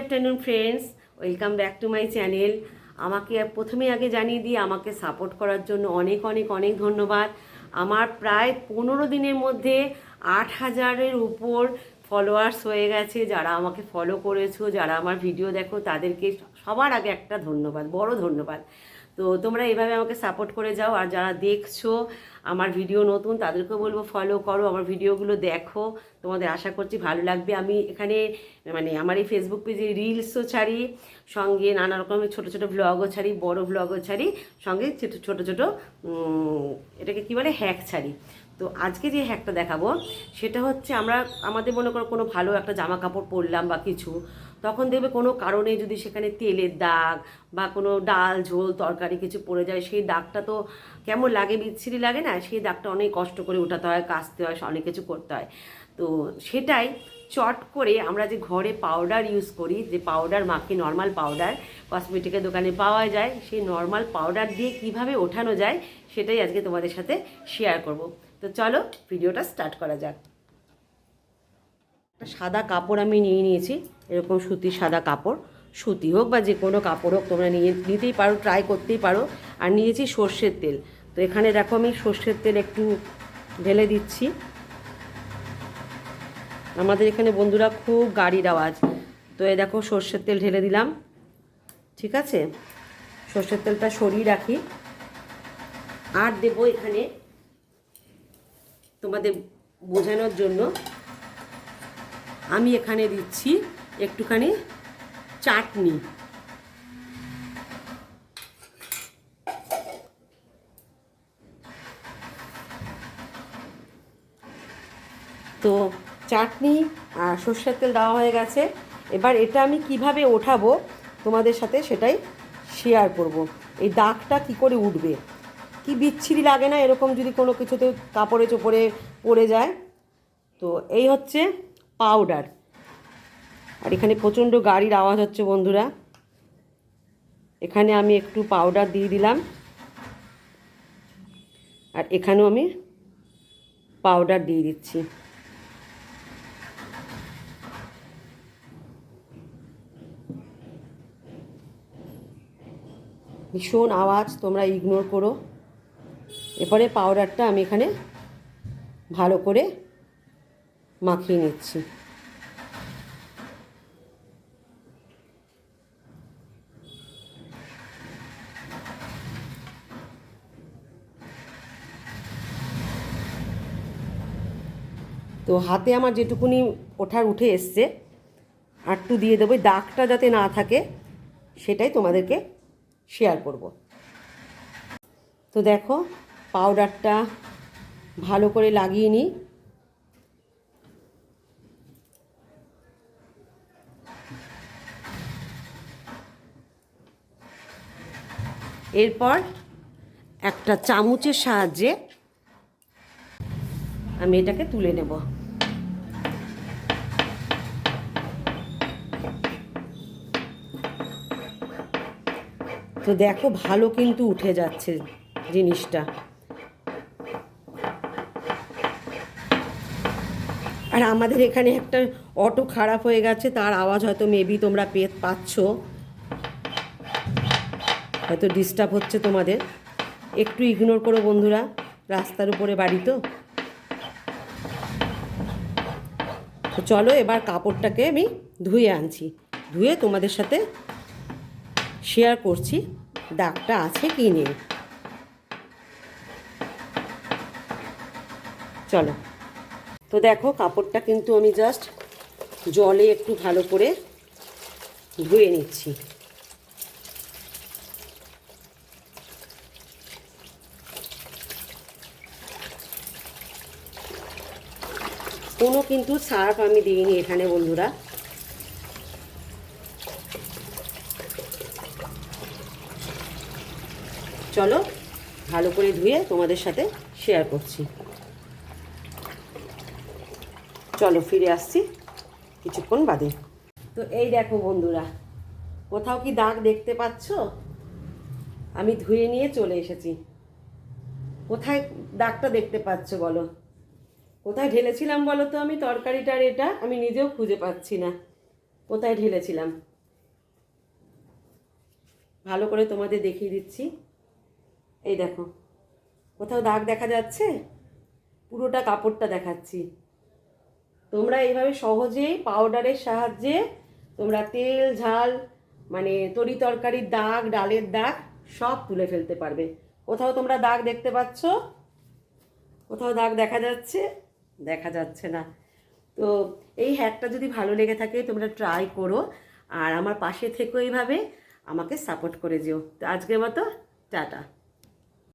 Afternoon friends welcome back to my channel আমাকে প্রথমে আগে জানিয়ে দিয়ে আমাকে সাপোর্ট করার জন্য অনেক অনেক অনেক ধন্যবাদ। আমার প্রায় পনেরো দিনের মধ্যে আট হাজারের উপর ফলোয়ার্স হয়ে গেছে। যারা আমাকে ফলো করেছ, যারা আমার ভিডিও দেখো, তাদেরকে সবার আগে একটা ধন্যবাদ, বড় ধন্যবাদ। তো তোমরা এভাবে আমাকে সাপোর্ট করে যাও। আর যারা দেখছ আমার ভিডিও নতুন, তাদেরকেও বলব ফলো করো, আমার ভিডিওগুলো দেখো। তোমাদের আশা করছি ভালো লাগবে। আমি এখানে মানে আমার এই ফেসবুক পেজে রিলসও ছাড়ি, সঙ্গে নানা রকমের ছোটো ছোটো ব্লগও ছাড়ি, বড় ব্লগও ছাড়ি, সঙ্গে ছোটো ছোটো ছোটো এটাকে কী বলে হ্যাক ছাড়ি। তো আজকে যে হ্যাকটা দেখাবো, সেটা হচ্ছে আমরা, আমাদের মনে করো কোনো ভালো একটা জামা কাপড় পরলাম বা কিছু, তখন দেখবে কোনো কারণে যদি সেখানে তেলের দাগ বা কোনো ডাল, ঝোল, তরকারি কিছু পড়ে যায়, সেই দাগটা তো কেমন লাগে, বিচ্ছিরি লাগে না? সেই দাগটা অনেক কষ্ট করে উঠাতে হয়, কাচতে হয়, অনেক কিছু করতে হয়। তো সেটাই চট করে আমরা যে ঘরে পাউডার ইউজ করি, যে পাউডার মাখি নর্মাল পাউডার কসমেটিকের দোকানে পাওয়া যায়, সেই নর্মাল পাউডার দিয়ে কীভাবে ওঠানো যায়, সেটাই আজকে তোমাদের সাথে শেয়ার করব। তো চলো ভিডিওটা স্টার্ট করা যাক। সাদা কাপড় আমি নিয়ে নিয়েছি, এরকম সুতির সাদা কাপড়, সুতি হোক বা যে কোনো কাপড় হোক, তোমরা নিয়ে নিতেই পারো ট্রাই করতেই পারো। আর নিয়েছি সর্ষের তেল। তো এখানে দেখো আমি সর্ষের তেল একটু ঢেলে দিচ্ছি। আমাদের এখানে বন্ধুরা খুব গাড়ির আওয়াজ। তো এ দেখো সর্ষের তেল ঢেলে দিলাম। ঠিক আছে? সর্ষের তেলটা সরিয়ে রাখি। আর দেবো এখানে তোমাদের বোঝানোর জন্য। আমি এখানে দিচ্ছি একটুখানি চাটনি। তো চাটনি আর সর্ষের তেল দেওয়া হয়ে গেছে। এবার এটা আমি কীভাবে ওঠাবো তোমাদের সাথে সেটাই শেয়ার করব। এই দাগটা কি করে উঠবে? কি বিচ্ছিরি লাগে না এরকম যদি কোনো কিছুতে কাপড়ে চোপড়ে পড়ে যায়? তো এই হচ্ছে পাউডার আর এখানে প্রচণ্ড গাড়ির আওয়াজ হচ্ছে বন্ধুরা। এখানে আমি একটু পাউডার দিয়ে দিলাম। আর এখানেও আমি পাউডার দিয়ে দিচ্ছি। ভীষণ আওয়াজ, তোমরা ইগনোর করো। এরপরে পাউডারটা আমি এখানে ভালো করে মাখিয়ে নিচ্ছি। তো হাতে আমার যেটুকুনি ওঠার উঠে এসছে আরটু দিয়ে দেবো। দাগটা যাতে না থাকে, সেটাই তোমাদেরকে শেয়ার করব। তো দেখো পাউডারটা ভালো করে লাগিয়ে নিই। এরপর একটা চামচের সাহায্যে আমি এটাকে তুলে নেব। তো দেখো ভালো কিন্তু উঠে যাচ্ছে জিনিসটা। আর আমাদের এখানে একটা অটো খারাপ হয়ে গেছে, তার আওয়াজ হয়তো মেবি তোমরা পে পাচ্ছ। হয়তো ডিস্টার্ব হচ্ছে তোমাদের। একটু ইগনোর করো বন্ধুরা, রাস্তার উপরে বাড়ি তো চলো এবার কাপড়টাকে আমি ধুয়ে আনছি। ধুয়ে তোমাদের সাথে শেয়ার করছি, দাগটা আছে কি নেই। চলো। তো দেখো, কাপড়টা কিন্তু আমি জাস্ট জলে একটু ভালো করে ধুয়ে নিচ্ছি। কোনো কিন্তু সার্ফ আমি দিইনি এখানে বন্ধুরা। চলো, ভালো করে ধুয়ে তোমাদের সাথে শেয়ার করছি। চলো, ফিরে আসছি কিছুক্ষণ বাদে। তো এই দেখো বন্ধুরা, কোথাও কি দাগ দেখতে পাচ্ছ? আমি ধুয়ে নিয়ে চলে এসেছি। কোথায় দাগটা দেখতে পাচ্ছ বলো? কোথায় ঢেলেছিলাম বলো তো আমি? তরকারিটার এটা আমি নিজেও খুঁজে পাচ্ছি না। কোথায় ঢেলেছিলাম? ভালো করে তোমাদের দেখিয়ে দিচ্ছি। এই দেখো, কোথাও দাগ দেখা যাচ্ছে? পুরোটা কাপড়টা দেখাচ্ছি। তোমরা এইভাবে সহজেই পাউডারের সাহায্যে তোমরা তেল, ঝাল মানে তরি তরকারির দাগ, ডালের দাগ সব তুলে ফেলতে পারবে। কোথাও তোমরা দাগ দেখতে পাচ্ছ? কোথাও দাগ দেখা যাচ্ছে? দেখা যাচ্ছে না। তো এই হ্যাকটা যদি ভালো লেগে থাকে, তোমরা ট্রাই করো। আর আমার পাশে থেকো এইভাবে, আমাকে সাপোর্ট করে যেও। তো আজকের মতো, টাটা।